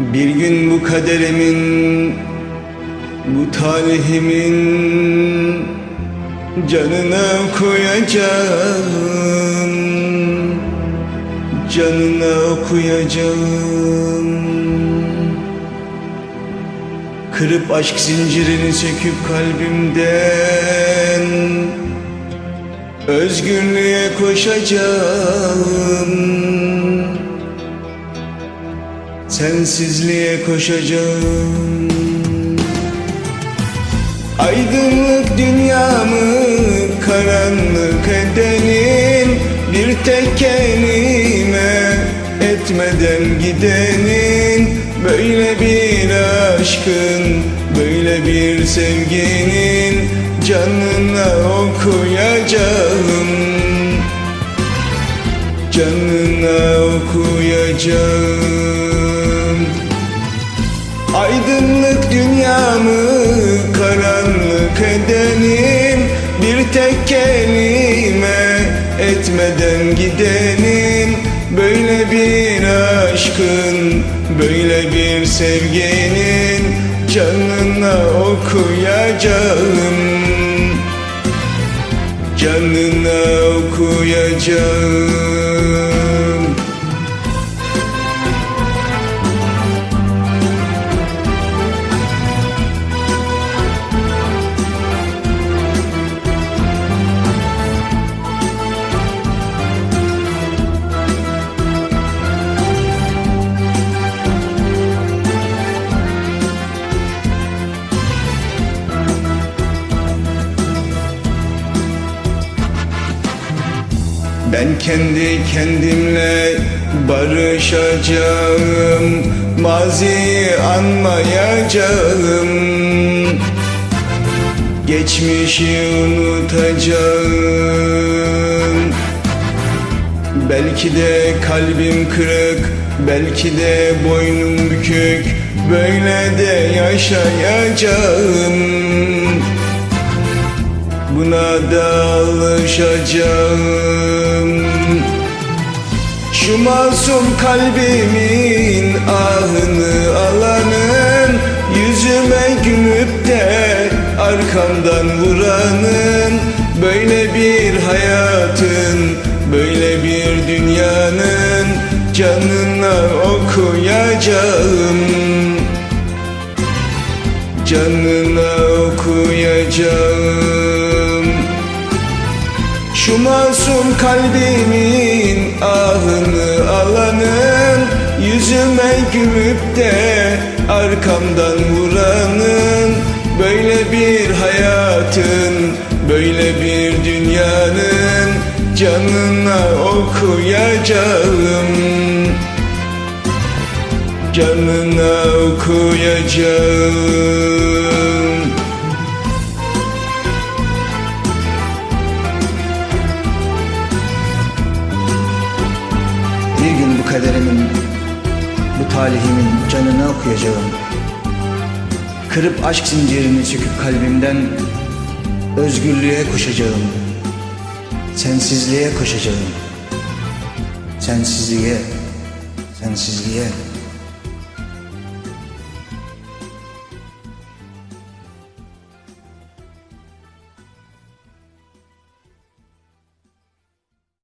Bir gün bu kaderimin Bu talihimin Canına koyacağım Canına okuyacağım. Kırıp aşk zincirini söküp kalbimden Özgürlüğe koşacağım Sensizliğe koşacağım. Aydınlık dünyamı karanlık edenin Bir tek kelime etmeden gidenin. Böyle bir aşkın, böyle bir sevginin Canına okuyacağım. Canına okuyacağım Aydınlık dünyamı karanlık edenin Bir tek kelime etmeden gidenin. Böyle bir aşkın, böyle bir sevginin Canına okuyacağım. Canına okuyacağım Ben kendi kendimle barışacağım Maziyi anmayacağım. Geçmişi unutacağım. Belki de kalbim kırık Belki de boynum bükük. Böyle de yaşayacağım Buna da alışacağım Şu masum kalbimin ahını alanın Yüzüme gülüp de arkamdan vuranın Böyle bir hayatın, böyle bir dünyanın Canına okuyacağım. Canına okuyacağım Şu masum kalbimin ahını alanın Yüzüme gülüp de arkamdan vuranın Böyle bir hayatın, böyle bir dünyanın Canına okuyacağım. Canına okuyacağım kaderimin, bu talihimin canını okuyacağım. Kırıp aşk zincirini söküp kalbimden özgürlüğe koşacağım. Sensizliğe koşacağım. Sensizliğe, sensizliğe.